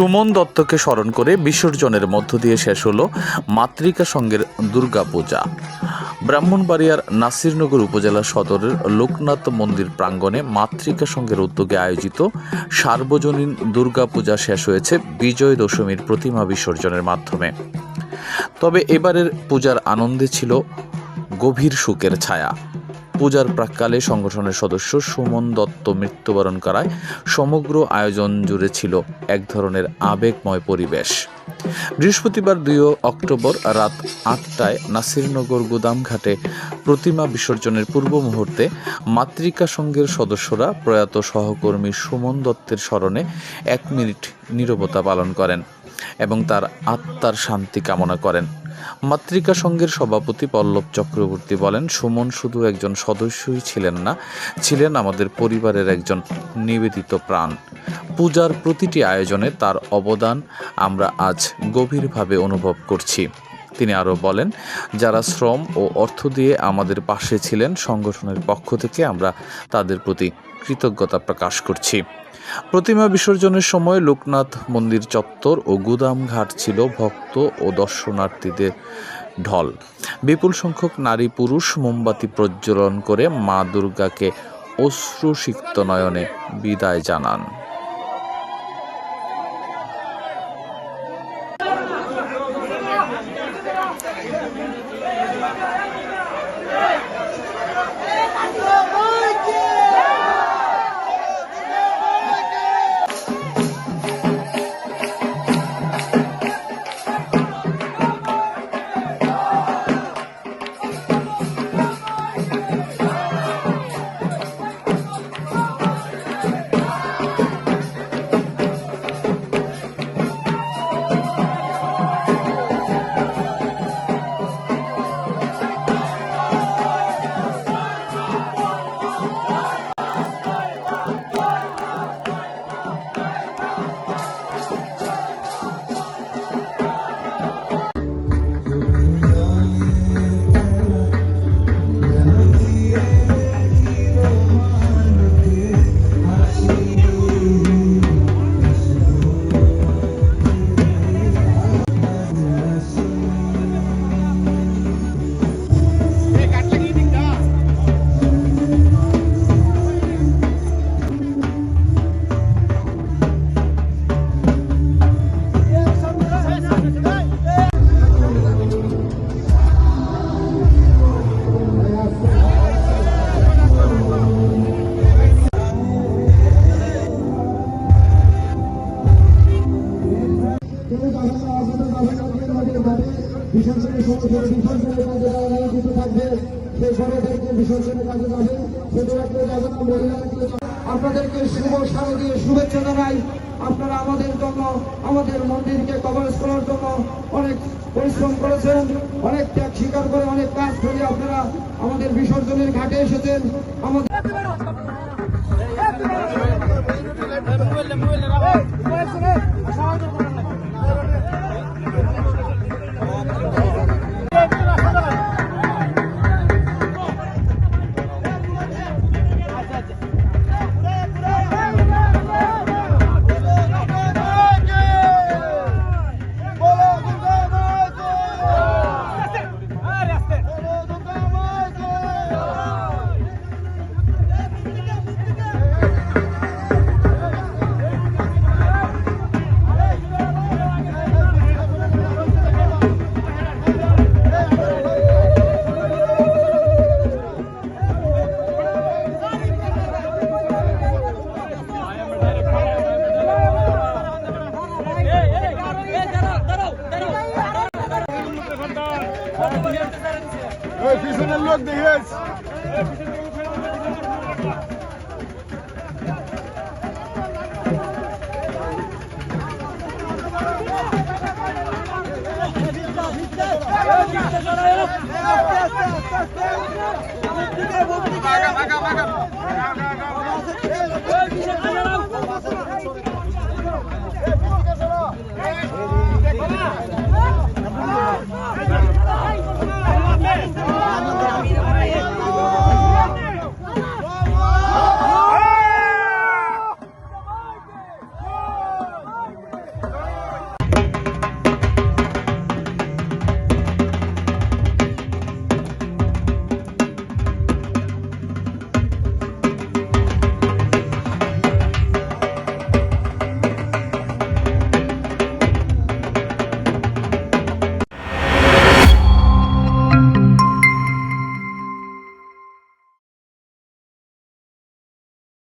সুমন দত্তকে স্মরণ করে বিসর্জনের মধ্য দিয়ে শেষ হলো মাতৃকা সঙ্গের দুর্গাপূজা। ব্রাহ্মণবাড়িয়ার নাসিরনগর উপজেলা সদরের লোকনাথ মন্দির প্রাঙ্গণে মাতৃকা সঙ্গের উদ্যোগে আয়োজিত সার্বজনীন দুর্গাপূজা শেষ হয়েছে বিজয় দশমীর প্রতিমা বিসর্জনের মাধ্যমে। তবে এবারের পূজার আনন্দে ছিল গভীর সুখের ছায়া। পূজার প্রাককালে সংগঠনের সদস্য সুমন দত্ত মৃত্যুবরণ করায় সমগ্র আয়োজন জুড়ে ছিল এক ধরনের আবেগময় পরিবেশ। বৃহস্পতিবার দুই অক্টোবর রাত আটটায় নাসিরনগর গুদামঘাটে প্রতিমা বিসর্জনের পূর্ব মুহূর্তে মাতৃকা সংঘের সদস্যরা প্রয়াত সহকর্মী সুমন দত্তের স্মরণে এক মিনিট নীরবতা পালন করেন এবং তার আত্মার শান্তি কামনা করেন। মাতৃকা সংঘের সভাপতি পল্লব চক্রবর্তী বলেন, সুমন শুধু একজন সদস্যই ছিলেন না, ছিলেন আমাদের পরিবারের একজন নিবেদিত প্রাণ। পূজার প্রতিটি আয়োজনে তার অবদান আমরা আজ গভীরভাবে অনুভব করছি। তিনি আরও বলেন, যারা শ্রম ও অর্থ দিয়ে আমাদের পাশে ছিলেন, সংগঠনের পক্ষ থেকে আমরা তাদের প্রতি কৃতজ্ঞতা প্রকাশ করছি। প্রতিমা বিসর্জনের সময় লোকনাথ মন্দির চত্বর ও গুদামঘাট ছিল ভক্ত ও দর্শনার্থীদের ঢল। বিপুল সংখ্যক নারী পুরুষ মোমবাতি প্রজ্বলন করে মা দুর্গাকে অশ্রুসিক্ত নয়নে বিদায় জানান। বিসর্জনের কাজে আপনাদেরকে শুভ শারদীয় শুভেচ্ছা জানাই আপনারা আমাদের জন্য আমাদের মন্দিরকে কভারেজ করার জন্য অনেক পরিশ্রম করেছেন অনেক ত্যাগ স্বীকার করে অনেক কাজ করে আপনারা আমাদের বিসর্জনের ঘাটে এসেছেন আমাদের পিছনের লোক দেখিস